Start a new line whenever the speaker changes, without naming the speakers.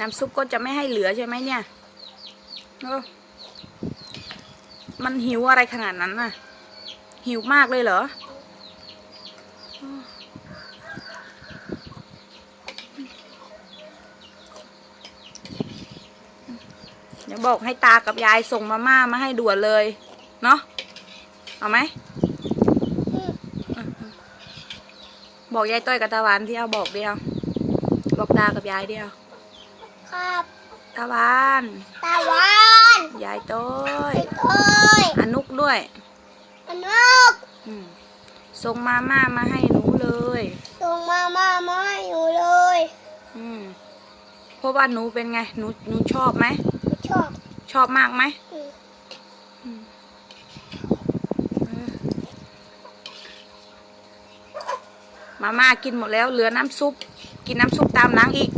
น้ำซุปก็จะไม่ให้เหลือใช่ไหมเนี่ยเออมันหิวอะไรขนาดนั้นน่ะ หิวมากเลยเหรอ เดี๋ยวบอกให้ตากับยายส่งมาม่ามาให้ด่วนเลย เนาะเอาไหมบอกยายต้อยกับตาหวานที่เอาบอกเดียว บอกตากับยายเดียว
ครับ
ตาหวาน
ตาหวาน
ยายต้อย
เอ้ย
อนุกด้วย
อนุก
อืมส่งมาม่ามาให้หนูเลย
ส่งมามามาให้หนูเลย
อืมเพราะว่าหนูเป็นไงหนูหนูชอบไหม
ชอบ
ชอบมากไหม
มา
ม่ากินหมดแล้ว เหลือน้ำซุป กินน้ำซุปตามนังอีก